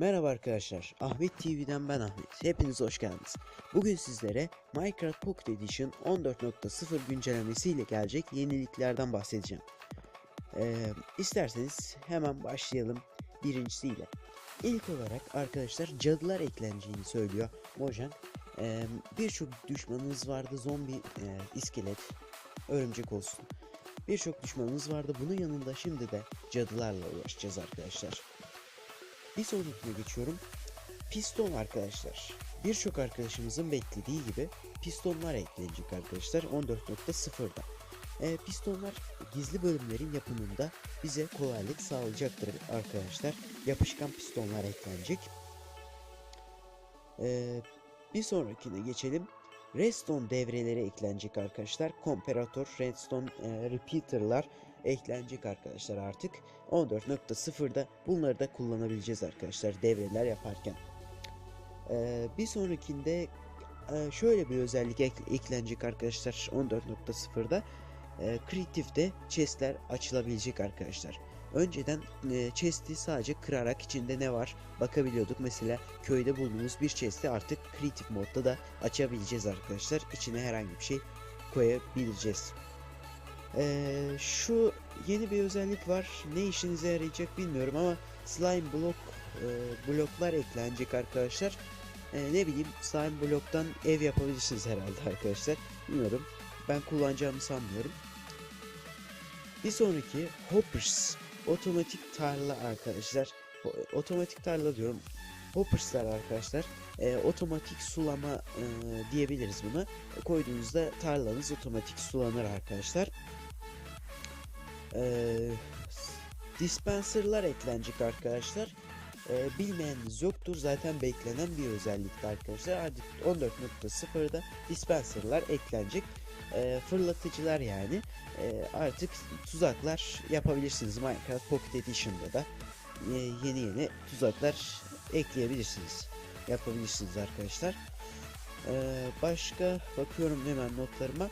Merhaba arkadaşlar, Ahmet TV'den ben Ahmet. Hepiniz hoş geldiniz. Bugün sizlere Minecraft Pocket Edition 14.0 güncellemesiyle gelecek yeniliklerden bahsedeceğim. Ee, isterseniz hemen başlayalım birincisiyle. İlk olarak arkadaşlar cadılar ekleneceğini söylüyor Mojang. Ee, Birçok düşmanınız vardı, zombi, e, iskelet, örümcek olsun. Birçok düşmanımız vardı. Bunun yanında şimdi de cadılarla uğraşacağız arkadaşlar. Bir sonrakine geçiyorum. Piston arkadaşlar. Birçok arkadaşımızın beklediği gibi pistonlar eklenecek arkadaşlar 14.0'da. Ee, pistonlar gizli bölümlerin yapımında bize kolaylık sağlayacaktır arkadaşlar. Yapışkan pistonlar eklenecek. Ee, bir sonrakine geçelim. Redstone devreleri eklenecek arkadaşlar. Komparator, Redstone e, Repeater'lar eklenecek arkadaşlar artık. 14.0'da bunları da kullanabileceğiz arkadaşlar devreler yaparken. Ee, bir sonrakinde e, şöyle bir özellik ek- eklenecek arkadaşlar 14.0'da. E, Creative'de chestler açılabilecek arkadaşlar. Önceden e, chest'i sadece kırarak içinde ne var bakabiliyorduk. Mesela köyde bulduğumuz bir chest'i artık Creative modda da açabileceğiz arkadaşlar. İçine herhangi bir şey koyabileceğiz. Ee, şu yeni bir özellik var. Ne işinize yarayacak bilmiyorum ama slime blok e, bloklar eklenecek arkadaşlar. Ee, ne bileyim slime bloktan ev yapabilirsiniz herhalde arkadaşlar. Bilmiyorum. Ben kullanacağımı sanmıyorum. Bir sonraki hoppers otomatik tarla arkadaşlar. Otomatik tarla diyorum. Hoppers'lar arkadaşlar. Ee, otomatik sulama e, diyebiliriz buna. Koyduğunuzda tarlanız otomatik sulanır arkadaşlar. Ee, dispenser'lar eklenecek arkadaşlar. Ee, bilmeyeniniz yoktur zaten beklenen bir özellikti arkadaşlar. Artık 14.0'da dispenser'lar eklenecek. Ee, fırlatıcılar yani. Ee, artık tuzaklar yapabilirsiniz Minecraft Pocket Edition'da da. Ee, yeni yeni tuzaklar ekleyebilirsiniz. Yapabilirsiniz arkadaşlar. Ee, başka bakıyorum hemen notlarıma.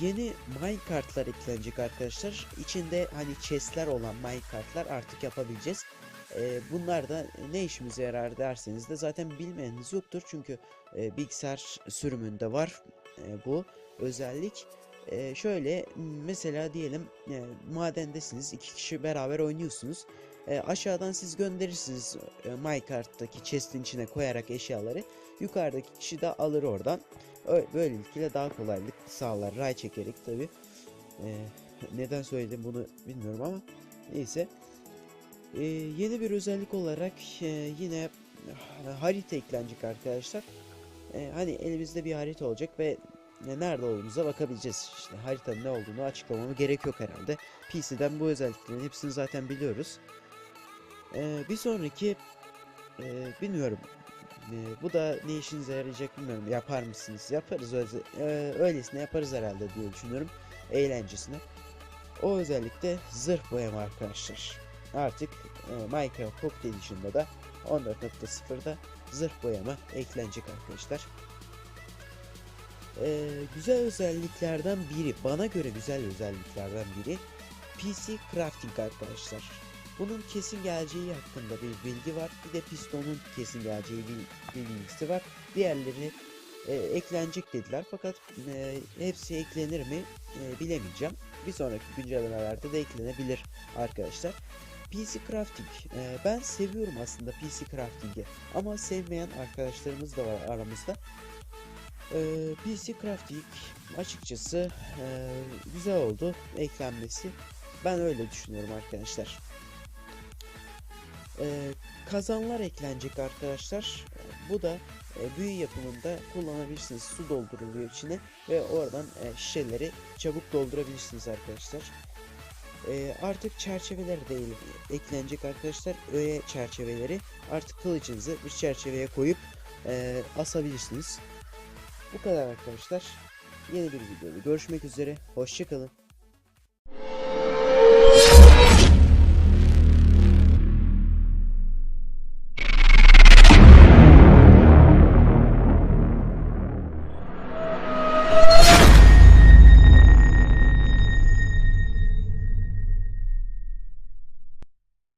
Yeni minecartlar eklenecek arkadaşlar. İçinde hani chestler olan minecartlar artık yapabileceğiz. Ee, bunlar da ne işimize yarar derseniz de zaten bilmeyeniniz yoktur. Çünkü e, bilgisayar sürümünde var e, bu özellik. E, şöyle mesela diyelim e, madendesiniz iki kişi beraber oynuyorsunuz. E, aşağıdan siz gönderirsiniz e, MyCart'taki chest'in içine koyarak eşyaları. Yukarıdaki kişi de alır oradan. Böylelikle daha kolaylık sağlar. Ray çekerek tabi. neden söyledim bunu bilmiyorum ama neyse. E, yeni bir özellik olarak e, yine harita eklenecek arkadaşlar. E, hani elimizde bir harita olacak ve ne- nerede olduğumuza bakabileceğiz. İşte haritanın ne olduğunu açıklamama gerek yok herhalde. PC'den bu özelliklerin hepsini zaten biliyoruz. E, bir sonraki e, bilmiyorum. E, bu da ne işinize yarayacak bilmiyorum. Yapar mısınız? Yaparız öyle, e, öylesine yaparız herhalde diye düşünüyorum. Eğlencesine. O özellikle zırh boyama arkadaşlar. Artık e, Minecraft Pocket Edition'da da 14.0'da zırh boyama eklenecek arkadaşlar. Ee, güzel özelliklerden biri, bana göre güzel özelliklerden biri PC Crafting arkadaşlar. Bunun kesin geleceği hakkında bir bilgi var. Bir de pistonun kesin geleceği bir bilgisi var. Diğerleri e, eklenecek dediler fakat e, hepsi eklenir mi e, bilemeyeceğim. Bir sonraki güncellemelerde de eklenebilir arkadaşlar. PC Crafting. e, ben seviyorum aslında PC Crafting'i ama sevmeyen arkadaşlarımız da var aramızda. E, PC Crafting açıkçası e, güzel oldu eklenmesi. Ben öyle düşünüyorum arkadaşlar. E, kazanlar eklenecek arkadaşlar. E, bu da e, büyü yapımında kullanabilirsiniz. Su dolduruluyor içine ve oradan e, şişeleri çabuk doldurabilirsiniz arkadaşlar. E, artık çerçeveler de eklenecek arkadaşlar. Öğe çerçeveleri artık kılıcınızı bir çerçeveye koyup e, asabilirsiniz. Bu kadar arkadaşlar. Yeni bir videoda görüşmek üzere. Hoşçakalın.